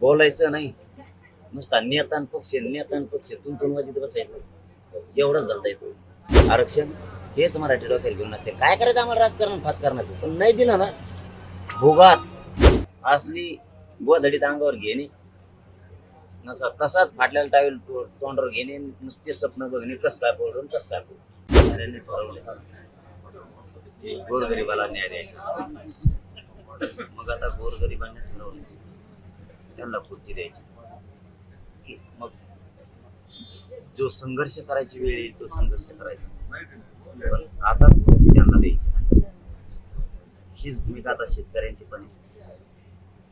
बोलायचं नाही. नुसता नेता आणि पक्ष नेता आणि पक्ष तुमतून वाजित बसायचं. एवढंच घालता येतो. आरक्षण हेच मराठी डोक्यात घेऊन नसते काय करायचं आम्हाला राजकारण फाजकारणाचं पण नाही दिलं ना भोगाच. असली गोधडीत अंगावर घेणे. नसा तसाच फाटलेला टावेल तोंडावर घेणे. नुसते स्वप्न बघणे कस काय पडून कस काय अरे ठरवले गोरगरिबाला न्याय द्यायचा. मग आता गोरगरिबांनी त्यांना खुर्ची द्यायची. मग जो संघर्ष करायची वेळ येईल तो संघर्ष करायचा. पण आता खुर्ची त्यांना द्यायची नाही. हीच भूमिका आता शेतकऱ्यांची पण आहे.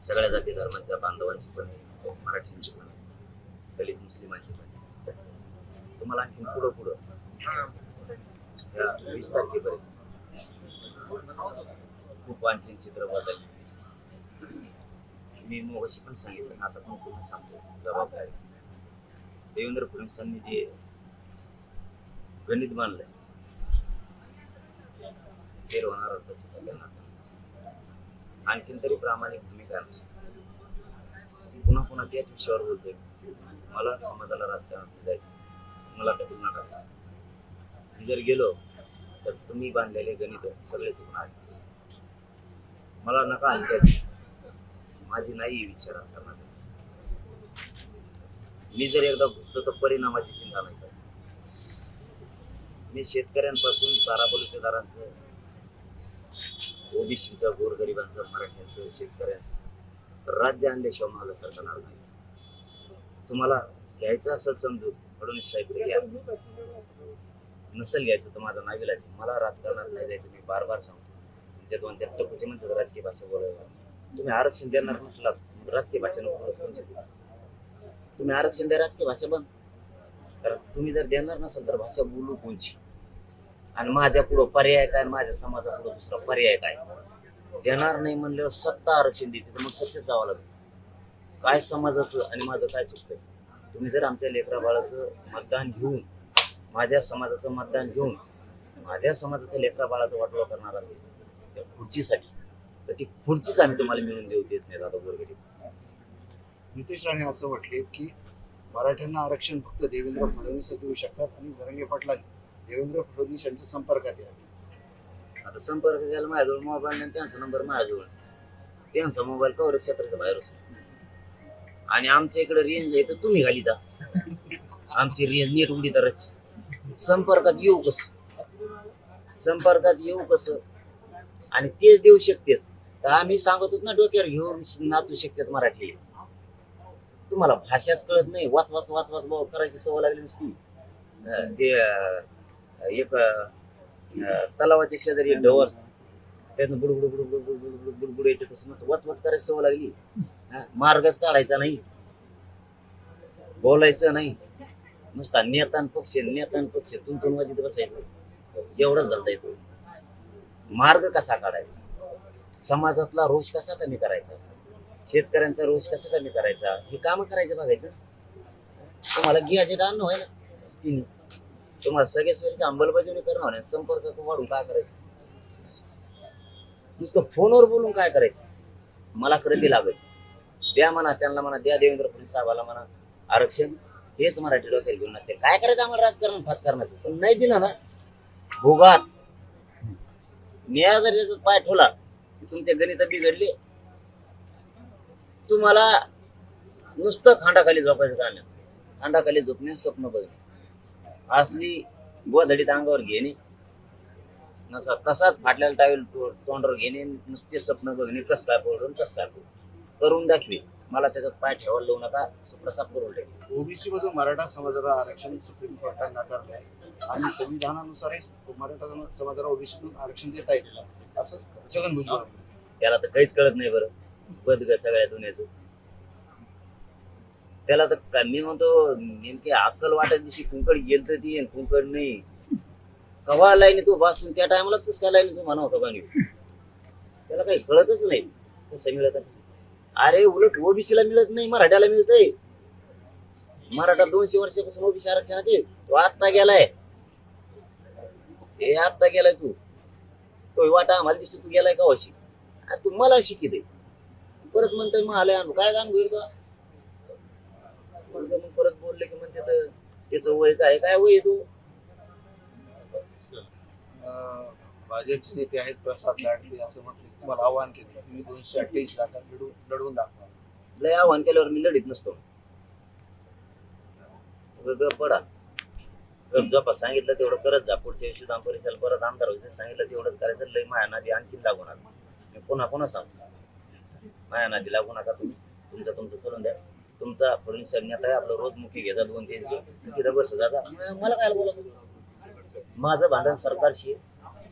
सगळ्या जाती धर्माच्या बांधवांची पण आहे हो, मराठींची पण आहे दलित मुस्लिमांची पण आहे. तुम्हाला आणखी पुढं पुढं. या वीस तारखेपर्यंत. खूप आणखी चित्र बदलले मी मोगाशी पण सांगितलं. आता पण पुन्हा सांगतो. जबाबदारी. देवेंद्र फडणवीसांनी जे गणित मांडलंय ते होणार त्यांना आणखीन तरी प्रामाणिक भूमिका पुन्हा पुन्हा त्याच विषयावर बोलतोय. मला समाजाला राजकारणात जायचं मला कधी नका मी जर गेलो तर तुम्ही बांधलेले गणित सगळेच चुकून आहे मला नका आणखी माझी नाही विचार राजकारणात मी जर एकदा घुसलो तर परिणामाची चिंता नाही करत मी शेतकऱ्यांपासून बारा बलुतेदारांचं ओबीसीचं गोरगरिबांचं मराठ्यांचं शेतकऱ्यांचं राज्य आणल्याशिवाय मला सरकारणार नाही. तुम्हाला घ्यायचं असेल समजू म्हणून साहेब घ्या नसेल घ्यायचं तर माझा नाविलाच मला राजकारणात नाही जायचं मी बार बार सांगतो. तुमच्या दोन चार टप्पूचे म्हणतात राजकीय भाषा बोलायला. तुम्ही आरक्षण देणार म्हटलं राजकीय भाषा नको तुम्ही आरक्षण द्या राजकीय भाषा बंद. कारण तुम्ही जर देणार नसेल तर भाषा बोलू कोणची? आणि माझ्या पुढं पर्याय काय आणि माझ्या समाजा पुढं दुसरा पर्याय काय? देणार नाही म्हणल्यावर सत्ता आरक्षण देते तर मग सत्तेत जावं लागेल. काय समाजाचं आणि माझं काय चुकतंय? तुम्ही जर आमच्या लेकरा बाळाचं मतदान घेऊन माझ्या समाजाचं मतदान घेऊन माझ्या समाजाचं लेकरा बाळाचं वाटोळा करणार असेल त्या खुर्चीसाठी तर ती खुर्चीच आम्ही तुम्हाला मिळून देऊ देत नाही दादा गोरगरीब नितेश राणे असं म्हटले की मराठ्यांना आरक्षण फक्त देवेंद्र फडणवीस देऊ शकतात आणि जरंगे पाटलांनी देवेंद्र फडणवीस यांच्या संपर्कात यावे. आता संपर्क झाला माझ्याजवळ मोबाईल नाही त्यांचा नंबर माझ्याजवळ. त्यांचा मोबाईल कवर क्षेत्राच्या बाहेर असतो. आणि आमच्या इकडे रेंज आहे तर तुम्ही घाली दा आमची रेंज नीट उडी तरच संपर्कात येऊ कसं? संपर्कात येऊ कसं? आणि तेच देऊ शकतात. तर आम्ही सांगत होतो ना डोक्यावर घेऊन नाचू शकतात मराठी. तुम्हाला भाषाच कळत नाही. वाच वाच वाच वाच भाऊ करायची सवय लागली नुसती. अं, ते एक तलावाच्या शेजारी डव असतो. त्यातनं बुडबुड बुडबुड बुडबुड बुडबुड बुडबुड येते तसं वाच वाच करायची सवय लागली. हा, मार्गच काढायचा नाही. बोलायचं नाही. नुसता नेतान पक्ष नेतान पक्ष तुमतून वाजित बसायचं. एवढंच घालता येतो. मार्ग कसा काढायचा? समाजातला रोष कसा कमी करायचा? शेतकऱ्यांचा रोष कसा कमी करायचा? हे काम करायचं बघायचं. तुम्हाला गियाचे अन्न व्हायला तिने तुम्हाला सगळ्या सोयीची अंमलबजावणी करणं होण्या संपर्क वाढून काय करायचं? नुसतं फोनवर बोलून काय करायचं? मला खरेदी लागेल. द्या म्हणा त्यांना म्हणा द्या देवेंद्र फडणवीस साहेबाला म्हणा. आरक्षण हेच मराठी डोक्यात घेऊन असते. काय करायचं आम्हाला राजकारण फास करण्याचं? पण नाही दिलं ना? भोगाच मी जर त्याचा पाय ठेवला तुमचे गणित बिघडले. तुम्हाला नुसतं खांडाखाली झोपायचं झालं. खांडाखाली झोपणे स्वप्न बघणे. असली गोधडीत अंगावर घेणे. नसा तसाच फाटलेला टावेल तोंडावर घेणे. नुसते स्वप्न बघणे. कस काय पडून कस काय पडून करून दाखवे. मला त्याच्यात पाय ठेवायला लावू नका. सुप्रसाद करून ठेव. ओबीसी मधून मराठा समाजाला आरक्षण सुप्रीम कोर्टाने नाकारलं आहे. आणि संविधानानुसारच मराठा समाजाला ओबीसी आरक्षण देता येईल असं छगन भुजबळ. त्याला तर काहीच कळत नाही बरं. ग सगळ्या दुनियाचं. त्याला तर का- मी म्हणतो नेमकी अक्कल वाटत दिवशी कुंकड गेल तर ती आणि कुंकड नाही. कवा लाईनी तू बसतो त्या टायमालाच कसं काय लाईनी तू म्हणा होता का नाही त्याला काही कळतच नाही. कसं मिळत आहे. अरे उलट ओबीसीला मिळत नाही मराठ्याला मिळतंय मराठा दोनशे वर्षापासून ओबीसी आरक्षणात आहे. तो आत्ता गेलाय. हे आत्ता गेलाय तू. तो वाटा आम्हाला दिसतो तू गेलाय का अशी तू मला शिकित आहे परत म्हणतोय मग आलाय आणू. काय जाण घेतो उलटं मग परत बोलले की म्हणते तर त्याचं वय काय? काय वय तू? भाजपचे नेते आहेत प्रसाद लाड ते असं म्हटले. तुम्हाला आव्हान केले. तुम्ही दोनशे अठ्ठावीस लाखात लढून लढवून दाखवा. लय आव्हान केल्यावर मी लढीत नसतो. गप पडा. गप जपा सांगितलं तेवढं करत जा. पुढच्या दिवशी परिषदेला परत आमदार सांगितलं तेवढंच करायचं. लय माया नादी आणखीन नका मी पुन्हा पुन्हा सांगतो माया नादी लागू नका तुम्ही. तुमचं तुमचं चलून द्या. तुमचा फडणवीस साहेब नेता आहे. आपलं रोज मुखी घ्यायचा दोन तीनशे तिथं बस म- मला काय बोला? माझं भांडण सरकारशी आहे.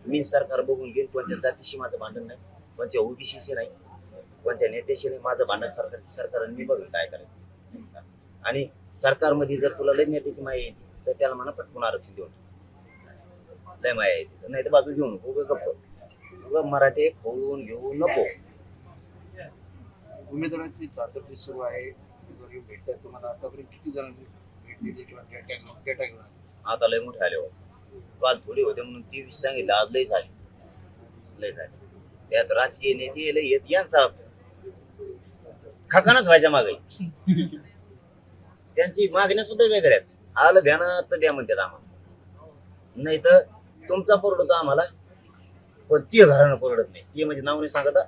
मी सरकार बघून घेईन. कोणत्या जातीशी माझं भांडण नाही. कोणत्या ओबीसीशी नाही. कोणत्या नेत्याशी नाही. माझं भांडण सरकार सरकारने मी बघेल काय करायचं. आणि सरकारमध्ये जर तुला लय नेत्याची माया येते तर त्याला म्हणा पटकून आरक्षण देऊन. लय माया येते. नाही तर बाजू घेऊन उगा गप्प. उगा मराठी होऊन घेऊ नको. उमेदवारांची चाचपणी सुरू आहे. उमेदवारी भेटतात तुम्हाला. आतापर्यंत किती जणांनी भेट दिली किंवा डेटा घेऊन? डेटा घेऊन आले? आता लय मोठे आले हो काल थोडे होते म्हणून ती वीस सांगितलं आज लय झाली. लय झाली. त्यात राजकीय नेते लय येत. यांचा खकानच व्हायच्या मागे. त्यांची मागण्या सुद्धा वेगळ्या आहेत. आलं ध्यानात तर द्या म्हणतात आम्हाला. नाही तर तुमचा परवडतो आम्हाला पण ते घरानं परवडत नाही. ते म्हणजे नाव नाही सांगत हा.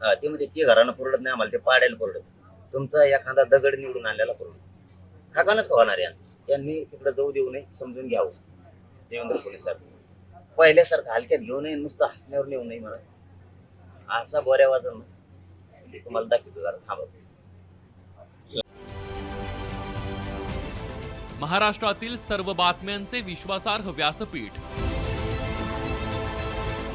हा ते म्हणजे ते घरानं परवडत नाही आम्हाला ते पाड्याला परवडत तुमचा एखादा दगड निवडून आणलेला परवडत खकानच होणार यांचं. त्यांनी तिकडे जाऊ देऊ नये समजून घ्यावं. देवेंद्र फडणवीस साहेब. पहिल्यासारखं हलक्यात घेऊ नये नुसतं हसण्यावर नेऊ नये मला असा बऱ्या वाजन तुम्हाला दाखवतो जरा थांबा. महाराष्ट्रातील सर्व बातम्यांचे विश्वासार्ह व्यासपीठ.